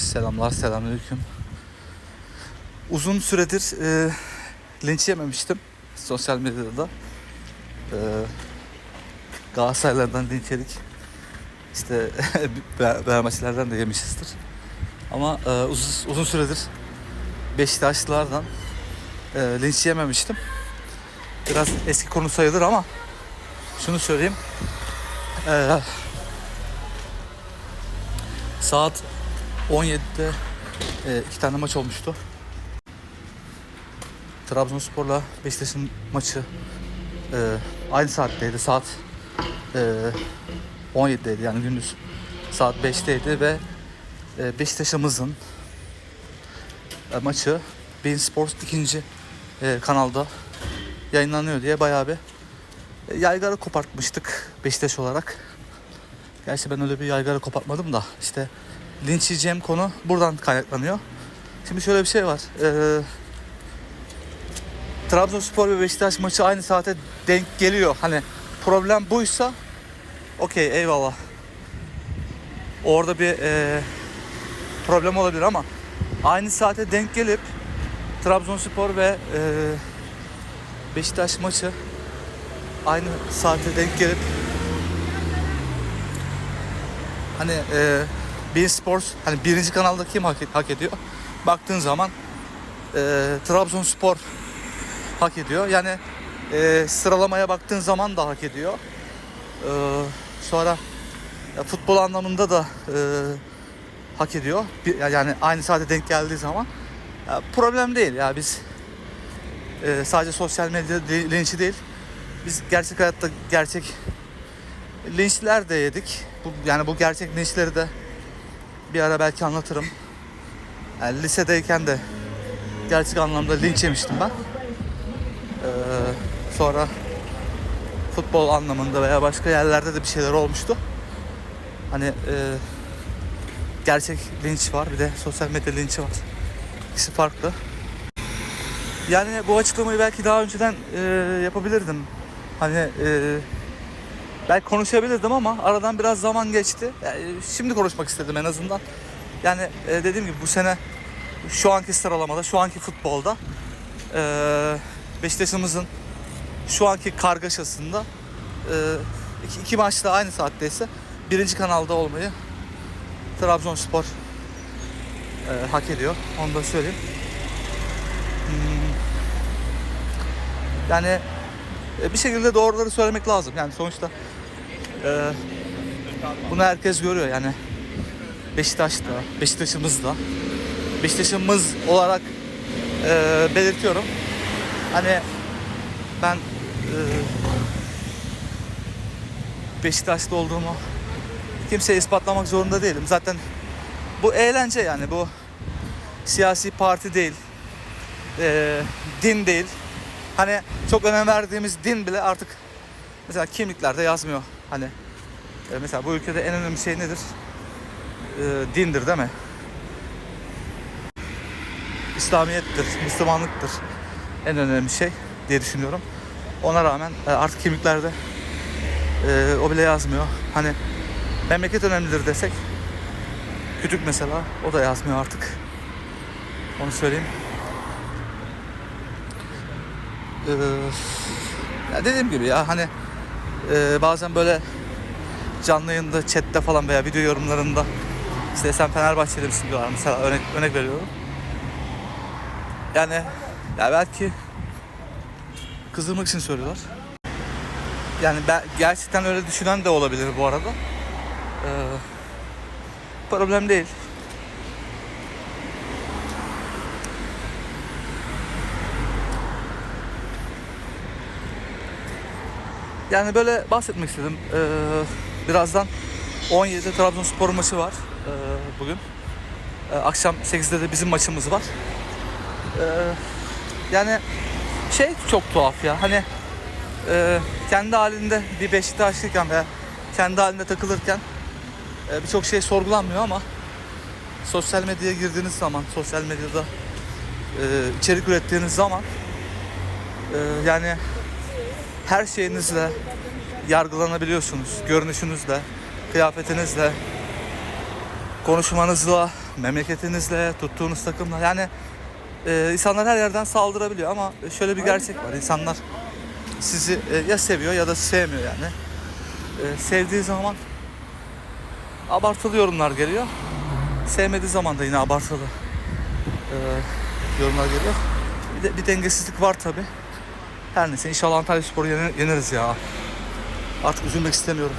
Selamlar, selamünaleyküm. Uzun süredir e, linç yememiştim sosyal medyada da. E, Galatasaraylardan linç yedik. İşte Fenerbahçelerden de yemişizdir. Ama e, uzun, uzun süredir Beşiktaşlılardan e, linç yememiştim. Biraz eski konu sayılır ama şunu söyleyeyim. E, saat 17'de e, iki tane maç olmuştu. Trabzonspor'la Beşiktaş'ın maçı e, aynı saatteydi. Saat e, 17'deydi yani gündüz saat 5'teydi ve e, Beşiktaş'ımızın e, maçı Bein Sports ikinci e, kanalda yayınlanıyor diye bayağı bir e, yaygara kopartmıştık Beşiktaş olarak. Gerçi ben öyle bir yaygara kopartmadım da işte linç yiyeceğim konu buradan kaynaklanıyor. Şimdi şöyle bir şey var. Ee, Trabzonspor ve Beşiktaş maçı aynı saate denk geliyor. Hani problem buysa okey eyvallah. Orada bir e, problem olabilir ama aynı saate denk gelip Trabzonspor ve e, Beşiktaş maçı aynı saate denk gelip hani e, Bein Sports hani birinci kanalda kim hak, hak ediyor? Baktığın zaman e, Trabzonspor hak ediyor. Yani e, sıralamaya baktığın zaman da hak ediyor. E, sonra ya, futbol anlamında da e, hak ediyor. Bir- Yani aynı saate denk geldiği zaman ya, problem değil ya biz e, sadece sosyal medya linçi değil biz gerçek hayatta gerçek linçler de yedik. Bu, yani bu gerçek linçleri de bir ara belki anlatırım. Yani lisedeyken de gerçek anlamda linç yemiştim ben. Ee, sonra futbol anlamında veya başka yerlerde de bir şeyler olmuştu. Hani e, gerçek linç var bir de sosyal medya linçi var. İkisi farklı. Yani bu açıklamayı belki daha önceden e, yapabilirdim. Hani e, belki konuşabilirdim ama aradan biraz zaman geçti. Yani şimdi konuşmak istedim en azından. Yani e, dediğim gibi bu sene şu anki sıralamada, şu anki futbolda e, Beşiktaş'ımızın şu anki kargaşasında e, iki, maçta aynı saatteyse birinci kanalda olmayı Trabzonspor e, hak ediyor. Onu da söyleyeyim. Hmm. Yani e, bir şekilde doğruları söylemek lazım. Yani sonuçta e, bunu herkes görüyor yani. Beşiktaş'ta, Beşiktaş'ımız da. Beşiktaş'ımız olarak e, belirtiyorum. Hani ben e, Beşiktaş'ta olduğumu kimseye ispatlamak zorunda değilim. Zaten bu eğlence yani bu siyasi parti değil, e, din değil. Hani çok önem verdiğimiz din bile artık mesela kimliklerde yazmıyor. Hani e, mesela bu ülkede en önemli şey nedir? E, dindir değil mi? İslamiyettir, Müslümanlıktır en önemli şey diye düşünüyorum. Ona rağmen e, artık kimliklerde e, o bile yazmıyor. Hani memleket önemlidir desek kütük mesela o da yazmıyor artık. Onu söyleyeyim. Ee, ya dediğim gibi ya hani e, bazen böyle canlı yayında chatte falan veya video yorumlarında işte sen Fenerbahçeli misin diyorlar mesela örnek, örnek veriyorum. Yani ya belki kızdırmak için söylüyorlar. Yani ben, gerçekten öyle düşünen de olabilir bu arada. Ee, problem değil. Yani böyle bahsetmek istedim. Ee, birazdan 17'de Trabzonspor maçı var ee, bugün. Ee, akşam 8'de de bizim maçımız var. Ee, yani şey çok tuhaf ya. Hani e, kendi halinde bir Beşiktaşlıyken veya kendi halinde takılırken e, birçok şey sorgulanmıyor ama sosyal medyaya girdiğiniz zaman, sosyal medyada e, içerik ürettiğiniz zaman e, yani her şeyinizle yargılanabiliyorsunuz. Görünüşünüzle, kıyafetinizle, konuşmanızla memleketinizle, tuttuğunuz takımla yani e, insanlar her yerden saldırabiliyor ama şöyle bir gerçek var. İnsanlar sizi e, ya seviyor ya da sevmiyor yani. E, sevdiği zaman abartılı yorumlar geliyor. Sevmediği zaman da yine abartılı e, yorumlar geliyor. Bir, de, bir dengesizlik var tabi. Her neyse inşallah Antalya Spor'u yener- yeneriz ya. Artık üzülmek istemiyorum.